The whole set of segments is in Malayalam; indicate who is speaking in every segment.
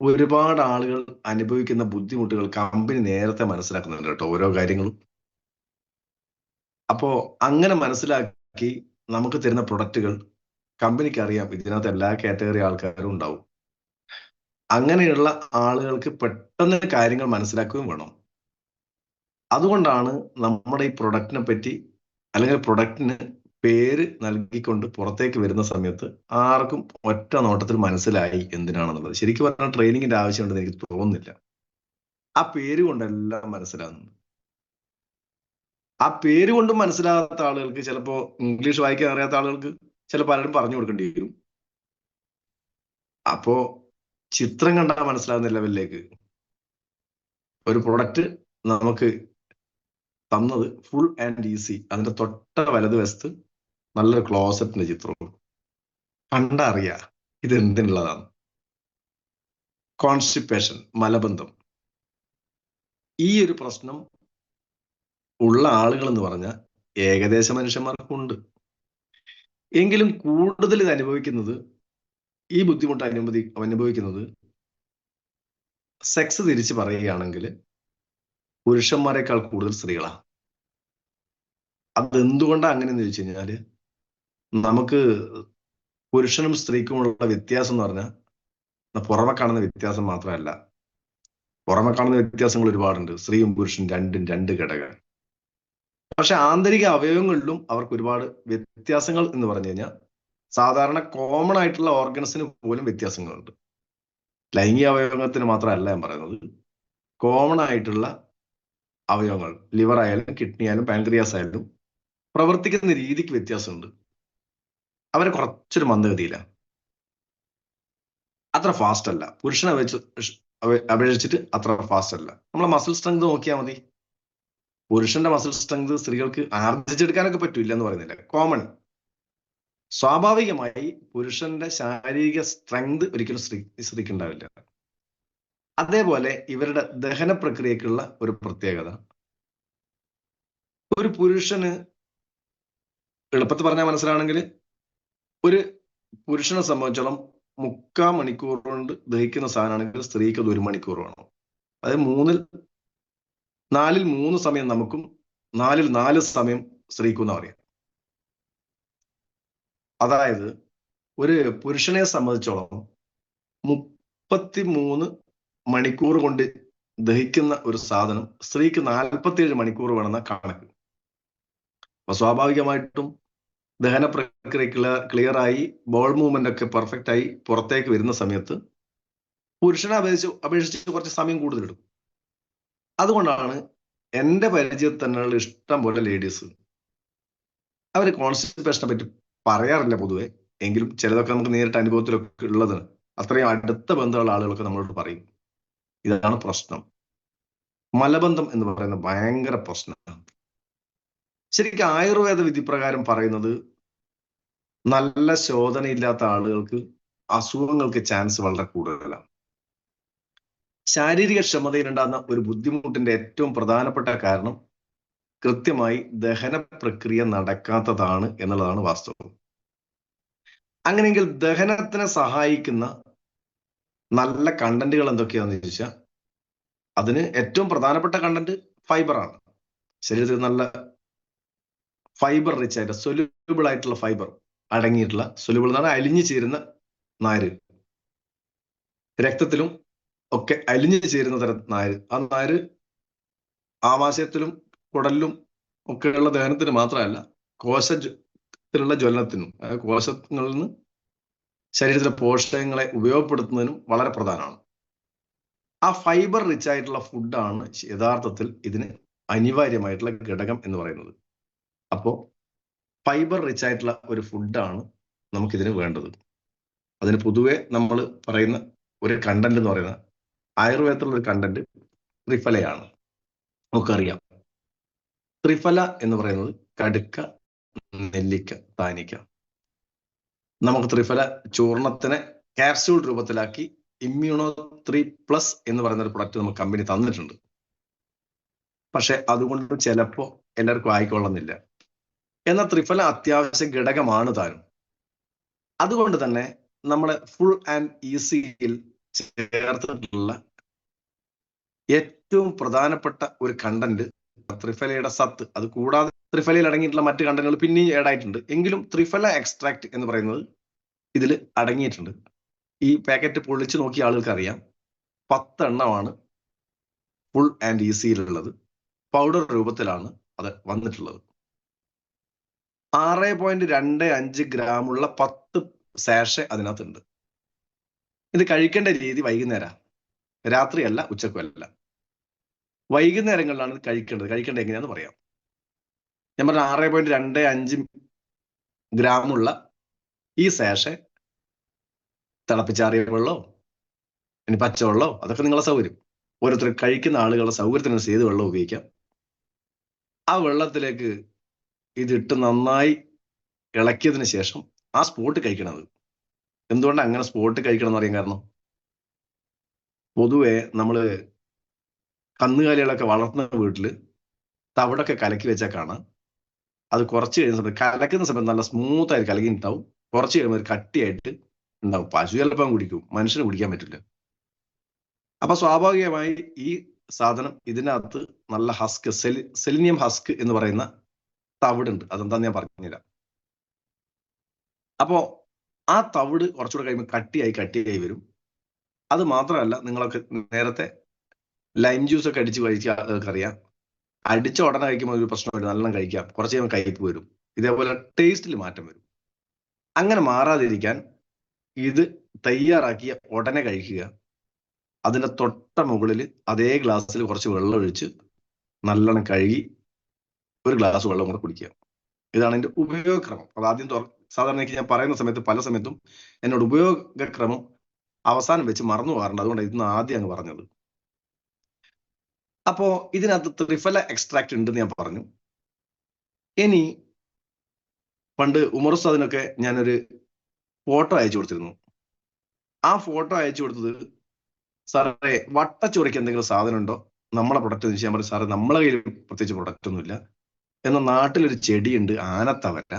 Speaker 1: ഒരുപാട് ആളുകൾ അനുഭവിക്കുന്ന ബുദ്ധിമുട്ടുകൾ കമ്പനി നേരത്തെ മനസ്സിലാക്കുന്നുണ്ട് കേട്ടോ ഓരോ കാര്യങ്ങളും. അപ്പോ അങ്ങനെ മനസ്സിലാക്കി നമുക്ക് തരുന്ന പ്രൊഡക്റ്റുകൾ കമ്പനിക്ക് അറിയാം. ഇതിനകത്ത് എല്ലാ കാറ്റഗറി ആൾക്കാരും ഉണ്ടാവും. അങ്ങനെയുള്ള ആളുകൾക്ക് പെട്ടെന്ന് കാര്യങ്ങൾ മനസ്സിലാക്കുകയും വേണം. അതുകൊണ്ടാണ് നമ്മുടെ ഈ പ്രൊഡക്റ്റിനെ പറ്റി അല്ലെങ്കിൽ പ്രൊഡക്റ്റിന് പേര് നൽകിക്കൊണ്ട് പുറത്തേക്ക് വരുന്ന സമയത്ത് ആർക്കും ഒറ്റ നോട്ടത്തിൽ മനസ്സിലായി എന്തിനാണെന്നുള്ളത്. ശരിക്കും പറഞ്ഞാൽ ട്രെയിനിങ്ങിന്റെ ആവശ്യമുണ്ടെന്ന് എനിക്ക് തോന്നുന്നില്ല. ആ പേര് കൊണ്ടെല്ലാം മനസ്സിലാകുന്നുണ്ട്. ആ പേര് കൊണ്ടും മനസ്സിലാകാത്ത ആളുകൾക്ക് ചിലപ്പോ ഇംഗ്ലീഷ് വായിക്കാൻ അറിയാത്ത ആളുകൾക്ക് ചില പലരും പറഞ്ഞു കൊടുക്കേണ്ടി വരും. അപ്പോ ചിത്രം കണ്ടാൽ മനസ്സിലാകുന്ന ലെവലിലേക്ക് ഒരു പ്രൊഡക്റ്റ് നമുക്ക് തന്നത് ഫുൾ ആൻഡ് ഈസി അതിന്റെ തൊട്ട വലതുവശത്ത് നല്ലൊരു ക്ലോസറ്റിന്റെ ചിത്രവും കണ്ടറിയാ ഇത് എന്തിനുള്ളതാണ് കോൺസ്റ്റിപ്പേഷൻ മലബന്ധം. ഈ ഒരു പ്രശ്നം ഉള്ള ആളുകൾ എന്ന് പറഞ്ഞാൽ ഏകദേശ മനുഷ്യന്മാർക്കുണ്ട്. എങ്കിലും കൂടുതൽ ഇത് അനുഭവിക്കുന്നത് ഈ ബുദ്ധിമുട്ട് അനുമതി അനുഭവിക്കുന്നത് സെക്സ് തിരിച്ച് പറയുകയാണെങ്കിൽ പുരുഷന്മാരെക്കാൾ കൂടുതൽ സ്ത്രീകളാണ് അതെന്തുകൊണ്ടാണ് അങ്ങനെ എന്ന് ചോദിച്ചു കഴിഞ്ഞാൽ നമുക്ക് പുരുഷനും സ്ത്രീക്കുമുള്ള വ്യത്യാസം എന്ന് പറഞ്ഞാൽ പുറമെ കാണുന്ന വ്യത്യാസം മാത്രമല്ല. പുറമെ കാണുന്ന വ്യത്യാസങ്ങൾ ഒരുപാടുണ്ട്. സ്ത്രീയും പുരുഷനും രണ്ടും രണ്ട് ഘടകങ്ങൾ. പക്ഷെ ആന്തരിക അവയവങ്ങളിലും അവർക്ക് ഒരുപാട് വ്യത്യാസങ്ങൾ എന്ന് പറഞ്ഞു കഴിഞ്ഞാൽ സാധാരണ കോമൺ ആയിട്ടുള്ള ഓർഗൻസിന് പോലും വ്യത്യാസങ്ങളുണ്ട്. ലൈംഗിക അവയവത്തിന് മാത്രമല്ല ഞാൻ പറയുന്നത്. കോമൺ ആയിട്ടുള്ള അവയവങ്ങൾ ലിവർ ആയാലും കിഡ്നി ആയാലും പാൻക്രിയാസ് ആയാലും പ്രവർത്തിക്കുന്ന രീതിക്ക് വ്യത്യാസമുണ്ട്. അവരെ കുറച്ചൊരു മന്ദഗതിയിലാണ് അത്ര ഫാസ്റ്റ് അല്ല. പുരുഷനെ വെച്ച് അപേക്ഷിച്ചിട്ട് അത്ര ഫാസ്റ്റ് അല്ല. നമ്മളെ മസിൽ സ്ട്രെങ്ത് നോക്കിയാൽ മതി. പുരുഷന്റെ മസിൽ സ്ട്രെങ്ത് സ്ത്രീകൾക്ക് ആർജിച്ചെടുക്കാനൊക്കെ പറ്റൂല എന്ന് പറയുന്നില്ല. കോമൺ സ്വാഭാവികമായി പുരുഷന്റെ ശാരീരിക സ്ട്രെങ്ത് ഒരിക്കലും സ്ത്രീ സ്ത്രീക്ക് ഉണ്ടാവില്ല അതേപോലെ ഇവരുടെ ദഹന പ്രക്രിയക്കുള്ള ഒരു പ്രത്യേകത. ഒരു പുരുഷന് എളുപ്പത്തിൽ പറഞ്ഞാൽ മനസ്സിലാണെങ്കിൽ ഒരു പുരുഷനെ സംബന്ധിച്ചോളം മുക്കാൽ മണിക്കൂർ കൊണ്ട് ദഹിക്കുന്ന സാധനമാണെങ്കിൽ സ്ത്രീക്ക് അത് ഒരു മണിക്കൂർ വേണം. അതായത് മൂന്നിൽ നാലിൽ മൂന്ന് സമയം നമുക്കും നാലിൽ നാല് സമയം സ്ത്രീക്കും എന്ന് പറയാം. അതായത് ഒരു പുരുഷനെ സംബന്ധിച്ചോളം മുപ്പത്തി മൂന്ന് മണിക്കൂർ കൊണ്ട് ദഹിക്കുന്ന ഒരു സാധനം സ്ത്രീക്ക് നാൽപ്പത്തിയേഴ് മണിക്കൂർ വേണമെന്ന കണക്ക്. അപ്പൊ സ്വാഭാവികമായിട്ടും ദഹന പ്രക്രിയ ക്ലിയർ ആയി ബോൾ മൂവ്മെന്റ് ഒക്കെ പെർഫെക്റ്റ് ആയി പുറത്തേക്ക് വരുന്ന സമയത്ത് പുരുഷനെ അപേക്ഷിച്ച് അപേക്ഷിച്ച് കുറച്ച് സമയം കൂടുതൽ എടുക്കും അതുകൊണ്ടാണ് എന്റെ പരിചയത്തിൽ തന്നെയുള്ള ഇഷ്ടം പോലെ ലേഡീസ് അവർ കോൺസ്റ്റിപ്പേഷനെ പറ്റി പറയാറില്ല പൊതുവെ. എങ്കിലും ചിലതൊക്കെ നമുക്ക് നേരിട്ട് അനുഭവത്തിലൊക്കെ ഉള്ളത് അത്രയും അടുത്ത ബന്ധമുള്ള ആളുകളൊക്കെ നമ്മളോട് പറയും. ഇതാണ് പ്രശ്നം. മലബന്ധം എന്ന് പറയുന്ന ഭയങ്കര പ്രശ്നമാണ്. ശരിക്കും ആയുർവേദ വിധിപ്രകാരം പറയുന്നത് നല്ല ശോധനയില്ലാത്ത ആളുകൾക്ക് അസുഖങ്ങൾക്ക് ചാൻസ് വളരെ കൂടുതലാണ്. ശാരീരിക ക്ഷമതയിലുണ്ടാകുന്ന ഒരു ബുദ്ധിമുട്ടിന്റെ ഏറ്റവും പ്രധാനപ്പെട്ട കാരണം കൃത്യമായി ദഹന പ്രക്രിയ നടക്കാത്തതാണ് എന്നുള്ളതാണ് വാസ്തവം. അങ്ങനെയെങ്കിൽ ദഹനത്തിനെ സഹായിക്കുന്ന നല്ല കണ്ടന്റുകൾ എന്തൊക്കെയാണെന്ന് ചോദിച്ചാൽ അതിന് ഏറ്റവും പ്രധാനപ്പെട്ട കണ്ടന്റ് ഫൈബറാണ് ശരീരത്തിൽ നല്ല ഫൈബർ റിച്ച് ആയിട്ട് സൊല്യൂബിൾ ആയിട്ടുള്ള ഫൈബർ അടങ്ങിയിട്ടുള്ള സൊല്യൂബിൾ എന്ന് പറഞ്ഞാൽ അലിഞ്ഞു ചേരുന്ന നാര്. രക്തത്തിലും ഒക്കെ അലിഞ്ഞു ചേരുന്ന തരം നാര്. ആ നാര് ആമാശയത്തിലും കുടലിലും ഒക്കെയുള്ള ദഹനത്തിന് മാത്രമല്ല കോശത്തിലുള്ള ജ്വലനത്തിനും അതായത് കോശങ്ങളിൽ നിന്ന് ശരീരത്തിലെ പോഷകങ്ങളെ ഉപയോഗപ്പെടുത്തുന്നതിനും വളരെ പ്രധാനമാണ്. ആ ഫൈബർ റിച്ച് ആയിട്ടുള്ള ഫുഡാണ് യഥാർത്ഥത്തിൽ ഇതിന് അനിവാര്യമായിട്ടുള്ള ഘടകം എന്ന് പറയുന്നത്. അപ്പോൾ ഫൈബർ റിച്ച് ആയിട്ടുള്ള ഒരു ഫുഡാണ് നമുക്കിതിന് വേണ്ടത്. അതിന് പൊതുവെ നമ്മൾ പറയുന്ന ഒരു കണ്ടന്റ് എന്ന് പറയുന്ന ആയുർവേദത്തിലുള്ള ഒരു കണ്ടന്റ് ത്രിഫലയാണ്. നമുക്കറിയാം. ത്രിഫല എന്ന് പറയുന്നത് കടുക്ക നെല്ലിക്ക താനിക്ക നമുക്ക് ത്രിഫല ചൂർണത്തിനെ കാപ്സ്യൂൾ രൂപത്തിലാക്കി ഇമ്മ്യൂണോ ത്രീ പ്ലസ് എന്ന് പറയുന്ന ഒരു പ്രൊഡക്റ്റ് നമുക്ക് കമ്പനി തന്നിട്ടുണ്ട്. പക്ഷെ അതുകൊണ്ട് ചിലപ്പോൾ എല്ലാവർക്കും ആയിക്കൊള്ളുന്നില്ല എന്നാൽ ത്രിഫല അത്യാവശ്യ ഘടകമാണ് താനും. അതുകൊണ്ട് തന്നെ നമ്മൾ ഫുൾ ആൻഡ് ഈസിയിൽ ചേർത്തിട്ടുള്ള ഏറ്റവും പ്രധാനപ്പെട്ട ഒരു കണ്ടന്റ് ത്രിഫലയുടെ സത്ത്. അത് കൂടാതെ ത്രിഫലയിൽ അടങ്ങിയിട്ടുള്ള മറ്റ് കണ്ടന്റുകൾ പിന്നെയും ആഡ് ആയിട്ടുണ്ട്. എങ്കിലും ത്രിഫല എക്സ്ട്രാക്ട് എന്ന് പറയുന്നത് ഇതിൽ അടങ്ങിയിട്ടുണ്ട്. ഈ പാക്കറ്റ് പൊളിച്ച് നോക്കിയ ആളുകൾക്ക് അറിയാം പത്തെണ്ണമാണ് ഫുൾ ആൻഡ് ഈസിയിലുള്ളത് പൗഡർ രൂപത്തിലാണ് അത് വന്നിട്ടുള്ളത്. ആറ് പോയിന്റ് രണ്ട് അഞ്ച് ഗ്രാമുള്ള പത്ത് സാഷെ അതിനകത്തുണ്ട്. ഇത് കഴിക്കേണ്ട രീതി വൈകുന്നേരം. രാത്രിയല്ല ഉച്ചക്കുമല്ല വൈകുന്നേരങ്ങളിലാണ് ഇത് കഴിക്കേണ്ടത്. കഴിക്കേണ്ടത് എങ്ങനെയാന്ന് പറയാം. ഞാൻ പറഞ്ഞ ആറ് പോയിന്റ് രണ്ട് അഞ്ച് ഗ്രാമുള്ള ഈ സാഷെ തിളപ്പിച്ചാറിയ വെള്ളമോ ഇനി പച്ചവെള്ളമോ അതൊക്കെ നിങ്ങളെ സൗകര്യം. ഓരോരുത്തർ കഴിക്കുന്ന ആളുകളുടെ സൗകര്യത്തിനനുസരിച്ച് ഏത് വെള്ളം ഉപയോഗിക്കാം. ആ വെള്ളത്തിലേക്ക് ഇതിട്ട് നന്നായി ഇളക്കിയതിന് ശേഷം ആ സ്പോട്ട് കഴിക്കണത്. എന്തുകൊണ്ട് അങ്ങനെ സ്പോട്ട് കഴിക്കണം എന്ന് അറിയാൻ കാരണം? പൊതുവെ നമ്മൾ കന്നുകാലികളൊക്കെ വളർത്തുന്ന വീട്ടിൽ തവിടൊക്കെ കലക്കി വെച്ചാൽ കാണാം. അത് കുറച്ച് കഴിയുന്ന സമയത്ത് കലക്കുന്ന സമയത്ത് നല്ല സ്മൂത്ത് ആയിട്ട് കലക്കി ഉണ്ടാവും കുറച്ച് കഴിയുമ്പോൾ കട്ടിയായിട്ട് ഉണ്ടാവും. പശു ചിലപ്പം കുടിക്കും. മനുഷ്യന് കുടിക്കാൻ പറ്റില്ല. അപ്പൊ സ്വാഭാവികമായി ഈ സാധനം ഇതിനകത്ത് നല്ല ഹസ്ക് സെലി സെലിനിയം ഹസ്ക് എന്ന് പറയുന്ന തവിടുണ്ട്. അതെന്താന്ന് ഞാൻ പറഞ്ഞുതരാം. അപ്പോ ആ തവിട് കുറച്ചുകൂടെ കഴിയുമ്പോൾ കട്ടിയായി കട്ടിയായി വരും. അത് മാത്രമല്ല നിങ്ങളൊക്കെ നേരത്തെ ലൈം ജ്യൂസ് ഒക്കെ അടിച്ച് അതൊക്കെ അറിയാം അടിച്ച ഉടനെ കഴിക്കുമ്പോൾ ഒരു പ്രശ്നം വരും നല്ലോണം കഴിക്കാം. കുറച്ച് കഴിയുമ്പോൾ കയ്പ് വരും. ഇതേപോലെ ടേസ്റ്റിൽ മാറ്റം വരും. അങ്ങനെ മാറാതിരിക്കാൻ ഇത് തയ്യാറാക്കിയ ഉടനെ കഴിക്കുക. അതിന്റെ തൊട്ട മുകളിൽ അതേ ഗ്ലാസ്സിൽ കുറച്ച് വെള്ളം ഒഴിച്ച് നല്ലോണം കഴുകി ഒരു ഗ്ലാസ് വെള്ളം കൂടെ കുടിക്കുക. ഇതാണ് എന്റെ ഉപയോഗക്രമം. അത് ആദ്യം സാധാരണ എനിക്ക് ഞാൻ പറയുന്ന സമയത്ത് പല സമയത്തും എന്നോട് ഉപയോഗക്രമം അവസാനം വെച്ച് മറന്നു പോകാറുണ്ട്. അതുകൊണ്ട് ഇന്ന് ആദ്യം അങ്ങ് പറഞ്ഞത്. അപ്പോ ഇതിനകത്ത് ത്രിഫല എക്സ്ട്രാക്ട് ഉണ്ടെന്ന് ഞാൻ പറഞ്ഞു. ഇനി പണ്ട് ഉമർസാദിനൊക്കെ ഞാനൊരു ഫോട്ടോ അയച്ചു കൊടുത്തിരുന്നു. ആ ഫോട്ടോ അയച്ചു കൊടുത്തത് സാറേ വട്ടച്ചുറയ്ക്ക് എന്തെങ്കിലും സാധനം ഉണ്ടോ? നമ്മളെ പ്രൊഡക്റ്റ് എന്ന് ഞാൻ പറഞ്ഞു സാറേ നമ്മളെ കയ്യിൽ പ്രത്യേകിച്ച് പ്രൊഡക്റ്റ് ഒന്നുമില്ല. എന്നാൽ നാട്ടിലൊരു ചെടിയുണ്ട് ആനത്തവര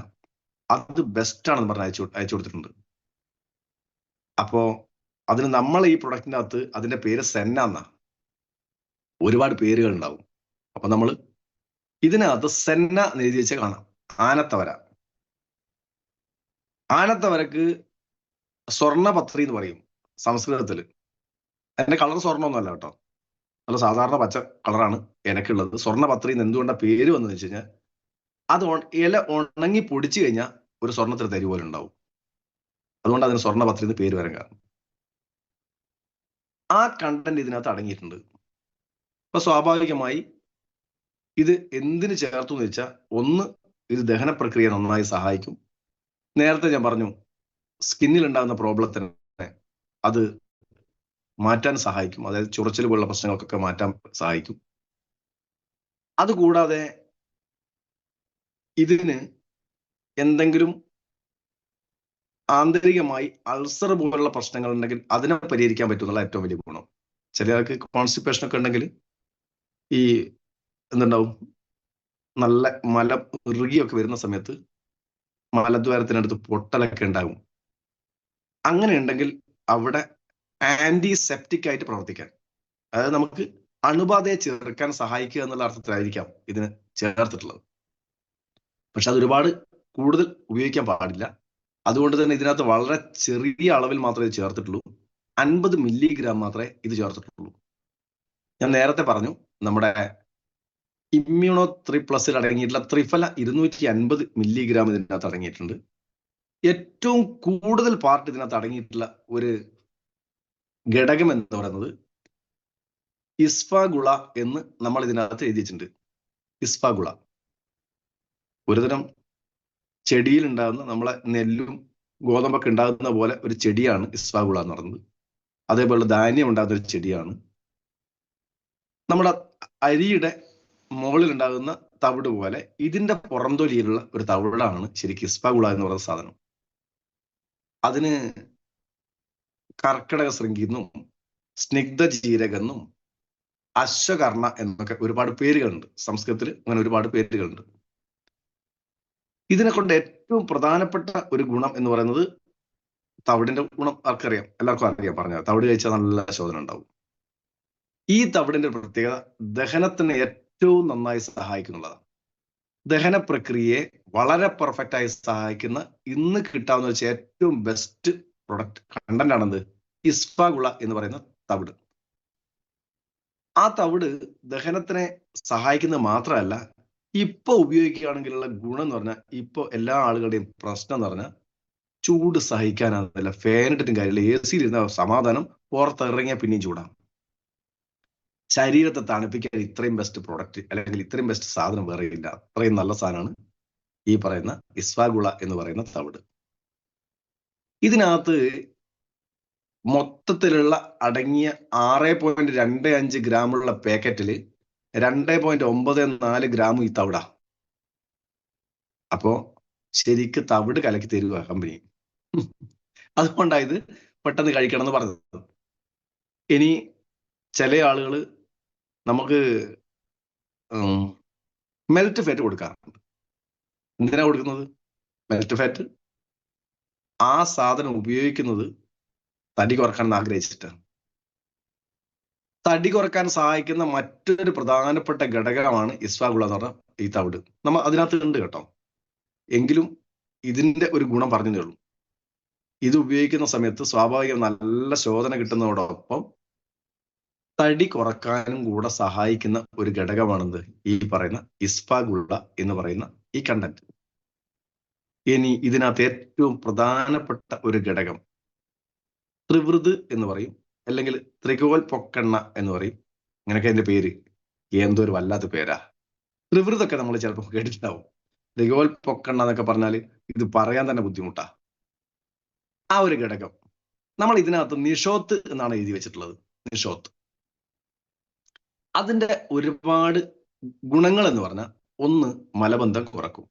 Speaker 1: അത് ബെസ്റ്റ് ആണെന്ന് പറഞ്ഞ് അയച്ചു അയച്ചു കൊടുത്തിട്ടുണ്ട്. അപ്പോ അതിന് നമ്മൾ ഈ പ്രൊഡക്റ്റിന്റെ അകത്ത് അതിന്റെ പേര് സെന്ന എന്നാ. ഒരുപാട് പേരുകൾ ഉണ്ടാവും അപ്പൊ നമ്മൾ ഇതിനകത്ത് സെന്ന എന്ന് എഴുതി വെച്ചാൽ കാണാം. ആനത്തവര ആനത്തവരക്ക് സ്വർണപത്രി എന്ന് പറയും സംസ്കൃതത്തിൽ അതിന്റെ കളർ സ്വർണമൊന്നുമല്ല കേട്ടോ. നല്ല സാധാരണ പച്ച കളറാണ് എനിക്കുള്ളത്. സ്വർണപത്രി എന്ന് എന്തുകൊണ്ടാണ് പേര് വന്നു വെച്ച് കഴിഞ്ഞാൽ അത് ഇല ഉണങ്ങി പൊടിച്ചു കഴിഞ്ഞാൽ ഒരു സ്വർണത്തിന് തരി പോലെ ഉണ്ടാവും. അതുകൊണ്ട് അതിന് സ്വർണപത്രി എന്ന് പേര് വരാൻ കാരണം. ആ കണ്ടന്റ് ഇതിനകത്ത് അടങ്ങിയിട്ടുണ്ട്. അപ്പൊ സ്വാഭാവികമായി ഇത് എന്തിനു ചേർത്തു എന്ന് വെച്ചാൽ ഒന്ന് ഇത് ദഹന പ്രക്രിയ നന്നായി സഹായിക്കും. നേരത്തെ ഞാൻ പറഞ്ഞു സ്കിന്നിൽ ഉണ്ടാകുന്ന പ്രോബ്ലത്തിന് അത് മാറ്റാൻ സഹായിക്കും. അതായത് ചുറച്ചിൽ പോലുള്ള പ്രശ്നങ്ങൾക്കൊക്കെ മാറ്റാൻ സഹായിക്കും. അതുകൂടാതെ ഇതിന് എന്തെങ്കിലും ആന്തരികമായി അൾസർ പോലുള്ള പ്രശ്നങ്ങൾ ഉണ്ടെങ്കിൽ അതിനെ പരിഹരിക്കാൻ പറ്റുന്നുള്ള ഏറ്റവും വലിയ ഗുണം. ചിലർക്ക് കോൺസ്റ്റിപ്പേഷൻ ഒക്കെ ഉണ്ടെങ്കിൽ ഈ എന്തുണ്ടാവും? നല്ല മല ഇറുകിയൊക്കെ വരുന്ന സമയത്ത് മലദ്വാരത്തിനടുത്ത് പൊട്ടലൊക്കെ ഉണ്ടാകും അങ്ങനെ ഉണ്ടെങ്കിൽ അവിടെ ആന്റി സെപ്റ്റിക് ആയിട്ട് പ്രവർത്തിക്കാൻ. അതായത് നമുക്ക് അണുബാധയെ ചെറുക്കാൻ സഹായിക്കുക എന്നുള്ള അർത്ഥത്തിലായിരിക്കാം ഇതിന് ചേർത്തിട്ടുള്ളത്. പക്ഷെ അത് ഒരുപാട് കൂടുതൽ ഉപയോഗിക്കാൻ പാടില്ല. അതുകൊണ്ട് തന്നെ ഇതിനകത്ത് വളരെ ചെറിയ അളവിൽ മാത്രമേ ഇത് ചേർത്തിട്ടുള്ളൂ. അൻപത് മില്ലിഗ്രാം മാത്രമേ ഇത് ചേർത്തിട്ടുള്ളൂ. ഞാൻ നേരത്തെ പറഞ്ഞു നമ്മുടെ ഇമ്മ്യൂണോ ത്രീ പ്ലസിൽ അടങ്ങിയിട്ടുള്ള ത്രിഫല ഇരുന്നൂറ്റി അൻപത് മില്ലിഗ്രാം ഇതിനകത്ത് അടങ്ങിയിട്ടുണ്ട്. ഏറ്റവും കൂടുതൽ പാർട്ട് ഇതിനകത്ത് അടങ്ങിയിട്ടുള്ള ഒരു ഘടകം എന്ന് പറയുന്നത് ഇസ്ഫാഗുള എന്ന് നമ്മൾ ഇതിനകത്ത് എഴുതിയിട്ടുണ്ട്. ഇസ്ഫാഗുള. ഒരുതരം ചെടിയിൽ ഉണ്ടാകുന്ന നമ്മളെ നെല്ലും ഗോതമ്പൊക്കെ ഉണ്ടാകുന്ന പോലെ ഒരു ചെടിയാണ് ഇസ്ഫാഗുള എന്ന് പറയുന്നത്. അതേപോലെ ധാന്യം ഉണ്ടാകുന്ന ഒരു ചെടിയാണ്. നമ്മുടെ അരിയുടെ മുകളിൽ ഉണ്ടാകുന്ന തവിട് പോലെ ഇതിന്റെ പുറംതൊലിയിലുള്ള ഒരു തവിടാണ് ശരിക്കും ഇസ്ഫാഗുള എന്ന് പറയുന്ന സാധനം. അതിന് കർക്കിടക ശൃംഗിന്നും സ്നിഗ്ധ ജീരകെന്നും അശ്വകർണ എന്നൊക്കെ ഒരുപാട് പേരുകളുണ്ട്. സംസ്കൃതത്തിൽ അങ്ങനെ ഒരുപാട് പേരുകളുണ്ട്. ഇതിനെ കൊണ്ട് ഏറ്റവും പ്രധാനപ്പെട്ട ഒരു ഗുണം എന്ന് പറയുന്നത് തവിടിന്റെ ഗുണം ആർക്കറിയാം? എല്ലാവർക്കും അറിയാം പറഞ്ഞ തവിട് കഴിച്ചാൽ നല്ല ശോധന ഉണ്ടാവും. ഈ തവിടിന്റെ പ്രത്യേകത ദഹനത്തിന് ഏറ്റവും നന്നായി സഹായിക്കുന്നുള്ളതാണ് ദഹന പ്രക്രിയയെ വളരെ പെർഫെക്റ്റ് ആയി സഹായിക്കുന്ന ഇന്ന് കിട്ടാവുന്ന വെച്ചാൽ ഏറ്റവും ബെസ്റ്റ് പ്രൊഡക്റ്റ് കണ്ടന്റ് ആണെന്ത്? ഇസ്ഫാഗുള എന്ന് പറയുന്ന തവിട്. ആ തവിട് ദഹനത്തിനെ സഹായിക്കുന്നത് മാത്രമല്ല ഇപ്പൊ ഉപയോഗിക്കുകയാണെങ്കിലുള്ള ഗുണം എന്ന് പറഞ്ഞാൽ ഇപ്പൊ എല്ലാ ആളുകളുടെയും പ്രശ്നം എന്ന് പറഞ്ഞാൽ ചൂട് സഹിക്കാനാകുന്നില്ല ഫാനിട്ടിട്ടും കാര്യമില്ല. എ സിയിൽ ഇരുന്ന സമാധാനം പുറത്തിറങ്ങിയാൽ പിന്നെയും ചൂടാണ്. ശരീരത്തെ തണുപ്പിക്കാൻ ഇത്രയും ബെസ്റ്റ് പ്രോഡക്റ്റ് അല്ലെങ്കിൽ ഇത്രയും ബെസ്റ്റ് സാധനം വേറെ ഇല്ല. അത്രയും നല്ല സാധനമാണ് ഈ പറയുന്ന ഇസ്വാഗുള എന്ന് പറയുന്ന തവിട്. ഇതിനകത്ത് മൊത്തത്തിലുള്ള അടങ്ങിയ ആറ് പോയിന്റ് രണ്ട് അഞ്ച് ഗ്രാമുള്ള പാക്കറ്റിൽ രണ്ട് പോയിന്റ് ഒമ്പത് നാല് ഗ്രാം ഈ തവിട. അപ്പോ ശരിക്ക് തവിട് കലക്കി തരുക കമ്പനി. അതുകൊണ്ടായത് പെട്ടെന്ന് കഴിക്കണം എന്ന് പറഞ്ഞത്. ഇനി ചില ആളുകൾ നമുക്ക് മെൽറ്റ് ഫാറ്റ് കൊടുക്കാറുണ്ട്. എന്തിനാ കൊടുക്കുന്നത്? മെൽറ്റ് ഫാറ്റ് ആ സാധനം ഉപയോഗിക്കുന്നത് തടി കുറയ്ക്കാൻ ആഗ്രഹിച്ചിട്ടാണ്. തടി കുറയ്ക്കാൻ സഹായിക്കുന്ന മറ്റൊരു പ്രധാനപ്പെട്ട ഘടകമാണ് ഇസ്വാഗുള എന്ന് പറഞ്ഞ ഈ തവിട്. നമ്മൾ അതിനകത്ത് ഉണ്ട് കേട്ടോ. എങ്കിലും ഇതിന്റെ ഒരു ഗുണം പറഞ്ഞു ഉള്ളൂ. ഇത് ഉപയോഗിക്കുന്ന സമയത്ത് സ്വാഭാവികം നല്ല ശോധന കിട്ടുന്നതോടൊപ്പം തടി കുറക്കാനും കൂടെ സഹായിക്കുന്ന ഒരു ഘടകമാണെന്ത് ഈ പറയുന്ന ഇസ്ഫാഗുള്ള എന്ന് പറയുന്ന ഈ കണ്ടന്റ് ഇനി ഇതിനകത്ത് ഏറ്റവും പ്രധാനപ്പെട്ട ഒരു ഘടകം ത്രിവൃത് എന്ന് പറയും. അല്ലെങ്കിൽ ത്രികോൽ പൊക്കണ്ണ എന്ന് പറയും. അങ്ങനെയൊക്കെ അതിന്റെ പേര്. എന്തോ ഒരു വല്ലാത്ത പേരാ. ത്രിവൃതൊക്കെ നമ്മൾ ചിലപ്പോൾ കേട്ടിട്ടുണ്ടാവും. ത്രികോൽ പൊക്കണ്ണ എന്നൊക്കെ പറഞ്ഞാൽ ഇത് പറയാൻ തന്നെ ബുദ്ധിമുട്ടാ. ആ ഒരു ഘടകം. നമ്മൾ ഇതിനകത്ത് നിഷോത്ത് എന്നാണ് എഴുതി വെച്ചിട്ടുള്ളത്. നിഷോത്ത്. അതിന്റെ ഒരുപാട് ഗുണങ്ങൾ എന്ന് പറഞ്ഞാൽ ഒന്ന് മലബന്ധം കുറക്കും.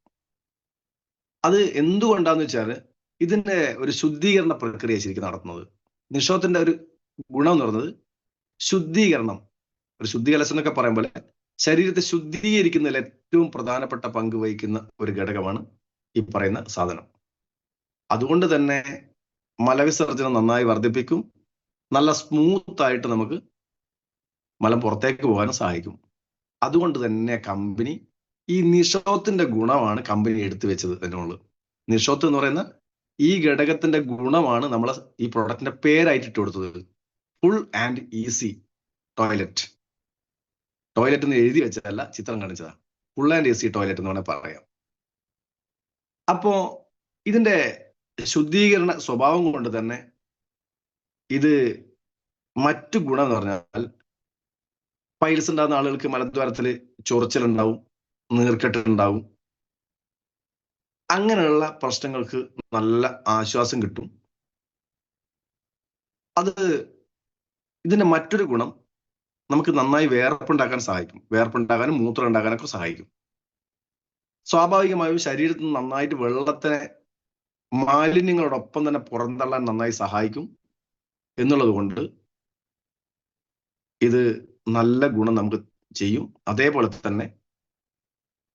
Speaker 1: അത് എന്തുകൊണ്ടാന്ന് വെച്ചാൽ ഇതിന്റെ ഒരു ശുദ്ധീകരണ പ്രക്രിയ ശരിക്കും നടത്തുന്നത്. നിഷോത്തിന്റെ ഒരു ഗുണം എന്ന് പറയുന്നത് ശുദ്ധീകരണം. ഒരു ശുദ്ധി കലശം എന്നൊക്കെ പറയുമ്പോൾ ശരീരത്തെ ശുദ്ധീകരിക്കുന്നതിൽ ഏറ്റവും പ്രധാനപ്പെട്ട പങ്ക് വഹിക്കുന്ന ഒരു ഘടകമാണ് ഈ പറയുന്ന സാധനം. അതുകൊണ്ട് തന്നെ മലവിസർജനം നന്നായി വർദ്ധിപ്പിക്കും. നല്ല സ്മൂത്ത് ആയിട്ട് നമുക്ക് മലം പുറത്തേക്ക് പോകാനും സഹായിക്കും. അതുകൊണ്ട് തന്നെ കമ്പനി ഈ നിഷോത്തിന്റെ ഗുണമാണ് കമ്പനി എടുത്തു വെച്ചത് അതിനുള്ളത് നിഷോത്ത് എന്ന് പറയുന്ന ഈ ഘടകത്തിന്റെ ഗുണമാണ് നമ്മൾ ഈ പ്രോഡക്റ്റിന്റെ പേരായിട്ട് ഇട്ട് കൊടുത്തത് full and easy toilet toilet എന്ന് എഴുതി വെച്ചതല്ല ചിത്രം കാണിച്ചതാ. ഫുൾ ആൻഡ് ഈസി ടോയ്ലറ്റ് എന്ന് വേണമെങ്കിൽ പറയാം. അപ്പോ ഇതിന്റെ ശുദ്ധീകരണ സ്വഭാവം കൊണ്ട് തന്നെ ഇത് മറ്റു ഗുണം എന്ന് പറഞ്ഞാൽ പൈൽസ് ഉണ്ടാകുന്ന ആളുകൾക്ക് മലദ്വാരത്തിൽ ചൊറിച്ചിലുണ്ടാവും നീർക്കെട്ടുണ്ടാവും അങ്ങനെയുള്ള പ്രശ്നങ്ങൾക്ക് നല്ല ആശ്വാസം കിട്ടും. അത് ഇതിന്റെ മറ്റൊരു ഗുണം നമുക്ക് നന്നായി വേർപ്പുണ്ടാക്കാൻ സഹായിക്കും. വേർപ്പുണ്ടാക്കാനും മൂത്രം ഉണ്ടാക്കാനൊക്കെ സഹായിക്കും. സ്വാഭാവികമായും ശരീരത്തിൽ നിന്ന് നന്നായിട്ട് വെള്ളത്തിനെ മാലിന്യങ്ങളോടൊപ്പം തന്നെ പുറന്തള്ളാൻ നന്നായി സഹായിക്കും എന്നുള്ളത് കൊണ്ട് ഇത് നല്ല ഗുണം നമുക്ക് ചെയ്യും. അതേപോലെ തന്നെ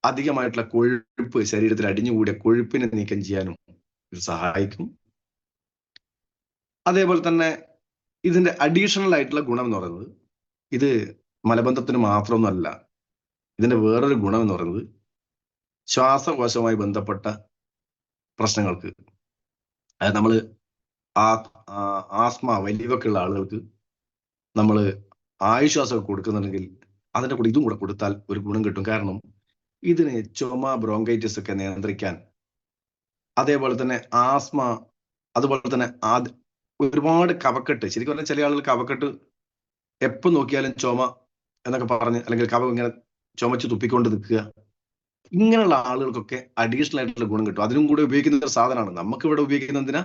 Speaker 1: അധികമായിട്ടുള്ള കൊഴുപ്പ് ശരീരത്തിൽ അടിഞ്ഞുകൂടിയ കൊഴുപ്പിനെ നീക്കം ചെയ്യാനും ഇത് സഹായിക്കും. അതേപോലെ തന്നെ ഇതിന്റെ അഡീഷണൽ ആയിട്ടുള്ള ഗുണം എന്ന് പറയുന്നത് ഇത് മലബന്ധത്തിന് മാത്രമൊന്നുമല്ല. ഇതിന്റെ വേറൊരു ഗുണം എന്ന് പറയുന്നത് ശ്വാസകോശവുമായി ബന്ധപ്പെട്ട പ്രശ്നങ്ങൾക്ക്. അതായത് നമ്മൾ ആസ്മ വലിവൊക്കെ ഉള്ള ആളുകൾക്ക് നമ്മൾ ആയുശ്വാസമൊക്കെ കൊടുക്കുന്നുണ്ടെങ്കിൽ അതിന്റെ കൂടെ ഇതും കൂടെ കൊടുത്താൽ ഒരു ഗുണം കിട്ടും. കാരണം ഇതിന് ചുമ ബ്രോങ്കൈറ്റിസ് ഒക്കെ നിയന്ത്രിക്കാൻ അതേപോലെ തന്നെ ആസ്മ അതുപോലെ തന്നെ ഒരുപാട് കവക്കെട്ട്. ശരിക്കും പറഞ്ഞാൽ ചില ആളുകൾ കവക്കെട്ട് എപ്പോൾ നോക്കിയാലും ചുമ എന്നൊക്കെ പറഞ്ഞ് അല്ലെങ്കിൽ കവ ഇങ്ങനെ ചുമച്ച് തുപ്പിക്കൊണ്ട് നിൽക്കുക ഇങ്ങനെയുള്ള ആളുകൾക്കൊക്കെ അഡീഷണൽ ആയിട്ടുള്ള ഗുണം കിട്ടും. അതിനും കൂടെ ഉപയോഗിക്കുന്ന ഒരു സാധനമാണ്. നമുക്ക് ഇവിടെ ഉപയോഗിക്കുന്ന എന്തിനാ?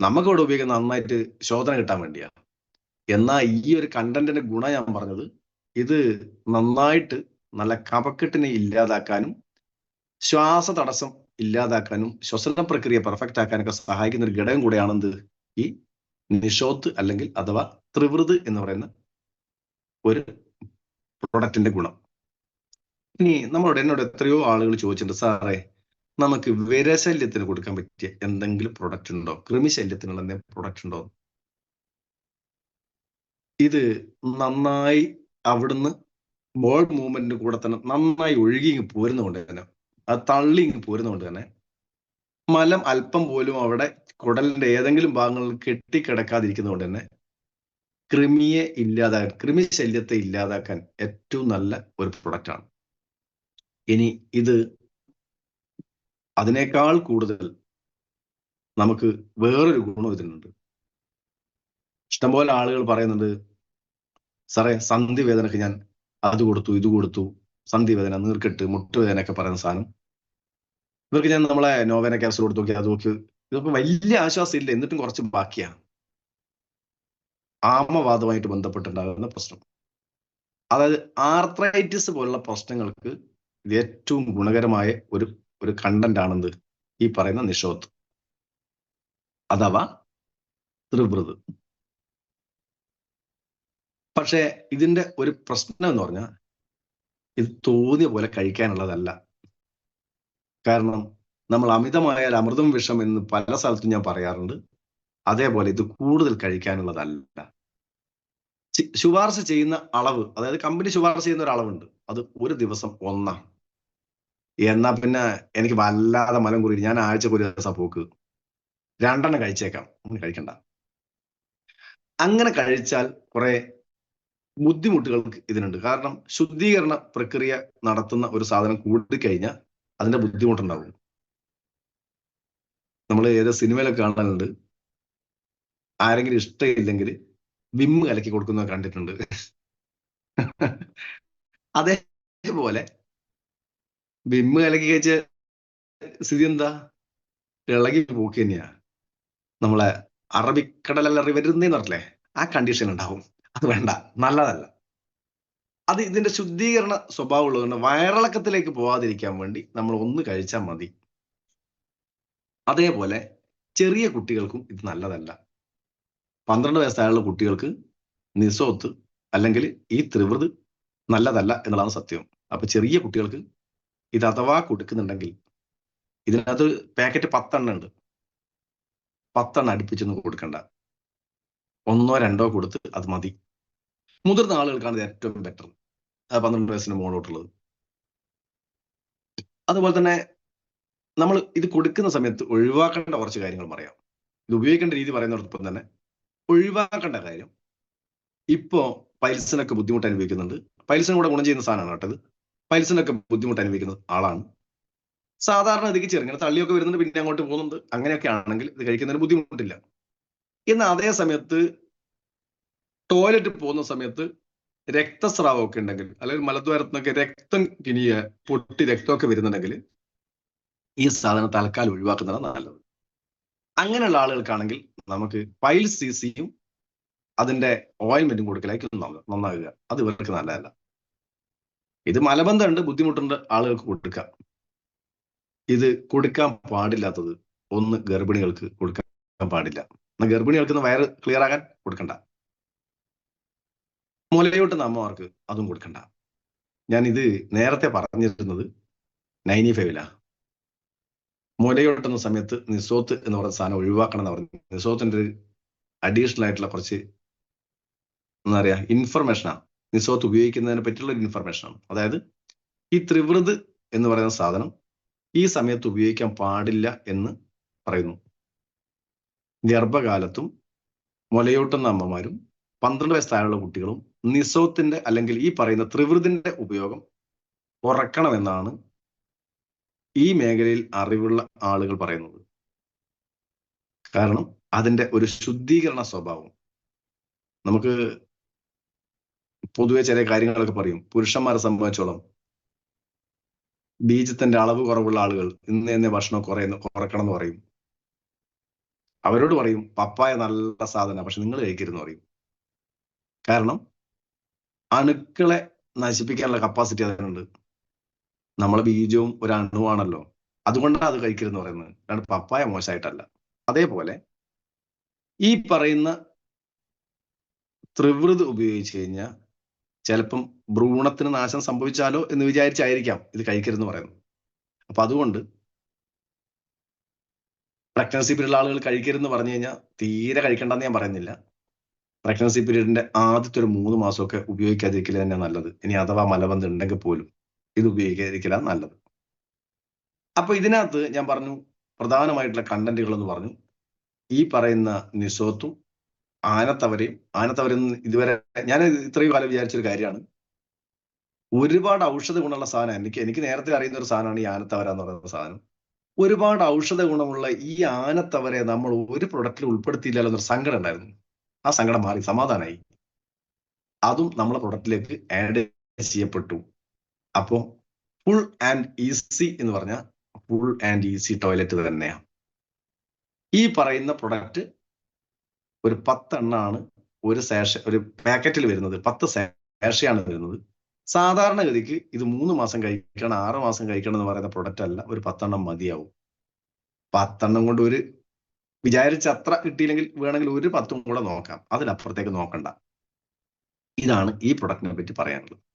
Speaker 1: നമുക്ക് ഇവിടെ ഉപയോഗിക്കുന്ന നന്നായിട്ട് ശോധന കിട്ടാൻ വേണ്ടിയാണ് എന്നാൽ ഈ ഒരു കണ്ടന്റിന്റെ ഗുണം ഞാൻ പറഞ്ഞത്. ഇത് നന്നായിട്ട് നല്ല കപക്കെട്ടിനെ ഇല്ലാതാക്കാനും ശ്വാസ തടസ്സം ഇല്ലാതാക്കാനും ശ്വസന പ്രക്രിയ പെർഫെക്റ്റ് ആക്കാനൊക്കെ സഹായിക്കുന്ന ഒരു ഘടകം കൂടെയാണെന്ത്? ഈ നിഷോത്ത് അല്ലെങ്കിൽ അഥവാ ത്രിവൃത് എന്ന് പറയുന്ന ഒരു പ്രൊഡക്റ്റിന്റെ ഗുണം. ഇനി നമ്മളോട് എന്നോട് എത്രയോ ആളുകൾ ചോദിച്ചിട്ടുണ്ട് സാറേ നമുക്ക് വിരശല്യത്തിന് കൊടുക്കാൻ പറ്റിയ എന്തെങ്കിലും പ്രൊഡക്റ്റ് ഉണ്ടോ? കൃമിശല്യത്തിനുള്ള എന്തെങ്കിലും പ്രൊഡക്റ്റ് ഉണ്ടോ? ഇത് നന്നായി അവിടുന്ന് ബോൾ മൂവ്മെന്റിന് കൂടെ തന്നെ നന്നായി ഒഴുകി പോരുന്നതുകൊണ്ട് തന്നെ അത് തള്ളി പോരുന്നതുകൊണ്ട് തന്നെ മലം അല്പം പോലും അവിടെ കുടലിന്റെ ഏതെങ്കിലും ഭാഗങ്ങളിൽ കെട്ടിക്കിടക്കാതിരിക്കുന്നതുകൊണ്ട് തന്നെ കൃമിയെ ഇല്ലാതാക്കാൻ കൃമി ശല്യത്തെ ഇല്ലാതാക്കാൻ ഏറ്റവും നല്ല ഒരു പ്രൊഡക്റ്റാണ് ഇനി ഇത് അതിനേക്കാൾ കൂടുതൽ നമുക്ക് വേറൊരു ഗുണം ഇതിനുണ്ട്. ഇഷ്ടംപോലെ ആളുകൾ പറയുന്നുണ്ട് സാറേ സന്ധി വേദനക്ക് ഞാൻ അത് കൊടുത്തു ഇത് കൊടുത്തു സന്ധി വേദന നീർക്കെട്ട് മുട്ടുവേദന ഒക്കെ പറയുന്ന സാധനം ഇവർക്ക് ഞാൻ നമ്മളെ നോവേന ക്യാപ്സൂൾ കൊടുത്തു നോക്കി അത് നോക്കി. ഇതൊക്കെ വലിയ ആശ്വാസം ഇല്ല എന്നിട്ടും കുറച്ച് ബാക്കിയാണ്. ആമവാദമായിട്ട് ബന്ധപ്പെട്ടുണ്ടാകുന്ന പ്രശ്നം. അതായത് ആർത്രൈറ്റിസ് പോലുള്ള പ്രശ്നങ്ങൾക്ക് ഏറ്റവും ഗുണകരമായ ഒരു ഒരു കണ്ടന്റ് ആണെന്ന് ഈ പറയുന്ന നിഷോത്ത് അഥവാ ത്രിവൃത് പക്ഷേ ഇതിന്റെ ഒരു പ്രശ്നം എന്ന് പറഞ്ഞാൽ ഇത് തോന്നിയ പോലെ കഴിക്കാനുള്ളതല്ല. കാരണം നമ്മൾ അമിതമായ അമൃതം വിഷം എന്ന് പല സ്ഥലത്തും ഞാൻ പറയാറുണ്ട്. അതേപോലെ ഇത് കൂടുതൽ കഴിക്കാനുള്ളതല്ല. ശുപാർശ ചെയ്യുന്ന അളവ് അതായത് കമ്പനി ശുപാർശ ചെയ്യുന്ന ഒരു അളവുണ്ട്. അത് ഒരു ദിവസം ഒന്നാണ്. എന്നാ പിന്നെ എനിക്ക് വല്ലാതെ മലം കുറി ഞാൻ ആഴ്ച ഒരു ദിവസം പോക്ക്. രണ്ടെണ്ണം കഴിച്ചേക്കാം. കഴിക്കണ്ട. അങ്ങനെ കഴിച്ചാൽ കുറെ ബുദ്ധിമുട്ടുകൾക്ക് ഇതിനുണ്ട്. കാരണം ശുദ്ധീകരണ പ്രക്രിയ നടത്തുന്ന ഒരു സാധനം കൂടിക്കഴിഞ്ഞാൽ അതിന്റെ ബുദ്ധിമുട്ടുണ്ടാവും. നമ്മൾ ഏതോ സിനിമയിലൊക്കെ കാണാനുണ്ട് ആരെങ്കിലും ഇഷ്ടമില്ലെങ്കിൽ വിമ്മ് കലക്കി കൊടുക്കുന്നത് കണ്ടിട്ടുണ്ട്. അതേപോലെ വിമ്മ് കലക്കി കഴിച്ച സ്ഥിതി എന്താ? ഇളകി പോക്ക് തന്നെയാ. നമ്മളെ അറബിക്കടലല്ലറി വരുന്നേന്ന് പറഞ്ഞില്ലേ? ആ കണ്ടീഷൻ ഉണ്ടാവും. അത് വേണ്ട. നല്ലതല്ല. അത് ഇതിന്റെ ശുദ്ധീകരണ സ്വഭാവം ഉള്ളതുകൊണ്ട് വയറിളക്കത്തിലേക്ക് പോവാതിരിക്കാൻ വേണ്ടി നമ്മൾ ഒന്ന് കഴിച്ചാൽ മതി. അതേപോലെ ചെറിയ കുട്ടികൾക്കും ഇത് നല്ലതല്ല. പന്ത്രണ്ട് വയസ്സായുള്ള കുട്ടികൾക്ക് നിസോത്ത് അല്ലെങ്കിൽ ഈ ത്രിവൃത് നല്ലതല്ല എന്നുള്ളതാണ് സത്യം. അപ്പൊ ചെറിയ കുട്ടികൾക്ക് ഇത് അഥവാ കൊടുക്കുന്നുണ്ടെങ്കിൽ ഇതിനകത്ത് പാക്കറ്റ് പത്തെണ്ണം ഉണ്ട്. പത്തെണ്ണം അടുപ്പിച്ചൊന്നും കൊടുക്കണ്ട. ഒന്നോ രണ്ടോ കൊടുത്ത് അത് മതി. മുതിർന്ന ആളുകൾക്കാണ് ഇത് ഏറ്റവും ബെറ്റർ പന്ത്രണ്ട് വയസ്സിന് മുകളിലോട്ടുള്ളത്. അതുപോലെ തന്നെ നമ്മൾ ഇത് കൊടുക്കുന്ന സമയത്ത് ഒഴിവാക്കേണ്ട കുറച്ച് കാര്യങ്ങൾ പറയാം. ഇത് ഉപയോഗിക്കേണ്ട രീതി പറയുന്നതോടൊപ്പം തന്നെ ഒഴിവാക്കേണ്ട കാര്യം. ഇപ്പോ പൈൽസിനൊക്കെ ബുദ്ധിമുട്ട് അനുഭവിക്കുന്നുണ്ട്. പൈൽസിനും കൂടെ ഗുണം ചെയ്യുന്ന സാധനമാണ് കേട്ടത് പൈൽസിനൊക്കെ ബുദ്ധിമുട്ട് അനുഭവിക്കുന്ന ആളാണ്. സാധാരണ ഇതിക്ക് ചെറുങ്ങനെ തള്ളിയൊക്കെ വരുന്നുണ്ട് പിന്നെ അങ്ങോട്ട് പോകുന്നുണ്ട്. അങ്ങനെയൊക്കെ ആണെങ്കിൽ ഇത് കഴിക്കുന്നതിന് ബുദ്ധിമുട്ടില്ല. എന്നാൽ അതേ സമയത്ത് ടോയ്ലറ്റ് പോകുന്ന സമയത്ത് രക്തസ്രാവമൊക്കെ ഉണ്ടെങ്കിൽ അല്ലെങ്കിൽ മലദ്വാരത്തിനൊക്കെ രക്തം കിനിയ പൊട്ടി രക്തമൊക്കെ വരുന്നുണ്ടെങ്കിൽ ഈ സാധനം തൽക്കാലം ഒഴിവാക്കുന്നതാണ് നല്ലത്. അങ്ങനെയുള്ള ആളുകൾക്കാണെങ്കിൽ നമുക്ക് പൈൽ സി സിയും അതിന്റെ ഓയിൽമെന്റും കൊടുക്കലായിരിക്കും നന്ന- നന്നാകുക അത് ഇവർക്ക് നല്ലതല്ല. ഇത് മലബന്ധമുണ്ട് ബുദ്ധിമുട്ടുണ്ട് ആളുകൾക്ക് കൊടുക്കാം. ഇത് കൊടുക്കാൻ പാടില്ലാത്തത് ഒന്ന് ഗർഭിണികൾക്ക് കൊടുക്കാൻ പാടില്ല. എന്നാൽ ഗർഭിണികൾക്ക് വയറ് ക്ലിയർ ആകാൻ കൊടുക്കണ്ട. മുലയൂട്ടുന്ന അമ്മമാർക്ക് അതും കൊടുക്കണ്ട. ഞാൻ ഇത് നേരത്തെ പറഞ്ഞിരുന്നത് നയന്റി ഫൈവിലാ. മുലയൂട്ടുന്ന സമയത്ത് നിസോത്ത് എന്ന് പറയുന്ന സാധനം ഒഴിവാക്കണം എന്ന് പറഞ്ഞു. നിസോത്തിന്റെ ഒരു അഡീഷണൽ ആയിട്ടുള്ള കുറച്ച് എന്താ പറയാ ഇൻഫർമേഷനാണ് നിസോത്ത് ഉപയോഗിക്കുന്നതിനെ പറ്റിയുള്ള ഒരു ഇൻഫർമേഷനാണ് അതായത് ഈ ത്രിവൃത് എന്ന് പറയുന്ന സാധനം ഈ സമയത്ത് ഉപയോഗിക്കാൻ പാടില്ല എന്ന് പറയുന്നു. ഗർഭകാലത്തും മുലയൂട്ടുന്ന അമ്മമാരും പന്ത്രണ്ട് വയസ്സായുള്ള കുട്ടികളും നിസോത്തിന്റെ അല്ലെങ്കിൽ ഈ പറയുന്ന ത്രിവൃതിന്റെ ഉപയോഗം കുറക്കണമെന്നാണ് ഈ മേഖലയിൽ അറിവുള്ള ആളുകൾ പറയുന്നത്. കാരണം അതിന്റെ ഒരു ശുദ്ധീകരണ സ്വഭാവം. നമുക്ക് പൊതുവെ ചില കാര്യങ്ങളൊക്കെ പറയും. പുരുഷന്മാരെ സംബന്ധിച്ചോളം ബീജത്തിന്റെ അളവ് കുറവുള്ള ആളുകൾ ഇന്ന് തന്നെ ഭക്ഷണം കുറയുന്നു കുറക്കണം എന്ന് പറയും. അവരോട് പറയും പപ്പായ നല്ല സാധന പക്ഷെ നിങ്ങൾ കഴിക്കരുതെന്ന് പറയും. കാരണം അണുക്കളെ നശിപ്പിക്കാനുള്ള കപ്പാസിറ്റി അതിനുണ്ട്. നമ്മളെ ബീജവും ഒരു അണുവാണല്ലോ. അതുകൊണ്ടാണ് അത് കഴിക്കരുതെന്ന് പറയുന്നത്. കാരണം പപ്പായ മോശമായിട്ടല്ല. അതേപോലെ ഈ പറയുന്ന ത്രിവൃത് ഉപയോഗിച്ച് കഴിഞ്ഞാൽ ചിലപ്പം ഭ്രൂണത്തിന് നാശം സംഭവിച്ചാലോ എന്ന് വിചാരിച്ചായിരിക്കാം ഇത് കഴിക്കരുതെന്ന് പറയുന്നത്. അപ്പൊ അതുകൊണ്ട് പ്രഗ്നൻസി പീരീഡിൽ ആളുകൾ കഴിക്കരുതെന്ന് പറഞ്ഞു കഴിഞ്ഞാൽ തീരെ കഴിക്കണ്ടെന്ന് ഞാൻ പറയുന്നില്ല. പ്രഗ്നൻസി പീരീഡിന്റെ ആദ്യത്തെ ഒരു മൂന്ന് മാസമൊക്കെ ഉപയോഗിക്കാതിരിക്കൽ തന്നെ നല്ലത്. ഇനി അഥവാ മലബന്ധം ഉണ്ടെങ്കിൽ പോലും ഇത് ഉപയോഗിക്കാതിരിക്കല നല്ലത്. അപ്പൊ ഇതിനകത്ത് ഞാൻ പറഞ്ഞു പ്രധാനമായിട്ടുള്ള കണ്ടന്റുകൾ എന്ന് പറഞ്ഞു. ഈ പറയുന്ന നിസോത്തും ആനത്തവരെയും ആനത്തവരെയും ഇതുവരെ ഞാൻ ഇത്രയും കാലം വിചാരിച്ചൊരു കാര്യമാണ്. ഒരുപാട് ഔഷധ ഗുണമുള്ള സാധനം എനിക്ക് എനിക്ക് നേരത്തെ അറിയുന്ന ഒരു സാധനമാണ് ഈ ആനത്തവര എന്ന് പറയുന്ന സാധനം. ഒരുപാട് ഔഷധ ഗുണമുള്ള ഈ ആനത്തവരെ നമ്മൾ ഒരു പ്രൊഡക്റ്റിൽ ഉൾപ്പെടുത്തിയില്ലല്ലോ എന്നൊരു സങ്കടം ഉണ്ടായിരുന്നു. ആ സങ്കടം മാറി സമാധാനമായി അതും നമ്മളെ പ്രൊഡക്റ്റിലേക്ക് ആഡ് ചെയ്യപ്പെട്ടു. അപ്പോ ഫുൾ ആൻഡ് ഈസി എന്ന് പറഞ്ഞാൽ ഫുൾ ആൻഡ് ഈസി ടോയ്ലറ്റ് തന്നെയാണ് ഈ പറയുന്ന പ്രൊഡക്റ്റ് ഒരു പത്തെണ്ണാണ് ഒരു സേഷ ഒരു പാക്കറ്റിൽ വരുന്നത്. പത്ത് സേഷയാണ് വരുന്നത്. സാധാരണഗതിക്ക് ഇത് മൂന്ന് മാസം കഴിക്കണം ആറ് മാസം കഴിക്കണം എന്ന് പറയുന്ന പ്രൊഡക്റ്റ് അല്ല ഒരു പത്തെണ്ണം മതിയാവും. പത്തെണ്ണം കൊണ്ട് ഒരു വിചാരിച്ച അത്ര കിട്ടിയില്ലെങ്കിൽ വേണമെങ്കിൽ ഒരു പത്തും കൂടെ നോക്കാം. അതിനപ്പുറത്തേക്ക് നോക്കണ്ട. ഇതാണ് ഈ പ്രൊഡക്റ്റിനെ പറ്റി പറയാനുള്ളത്.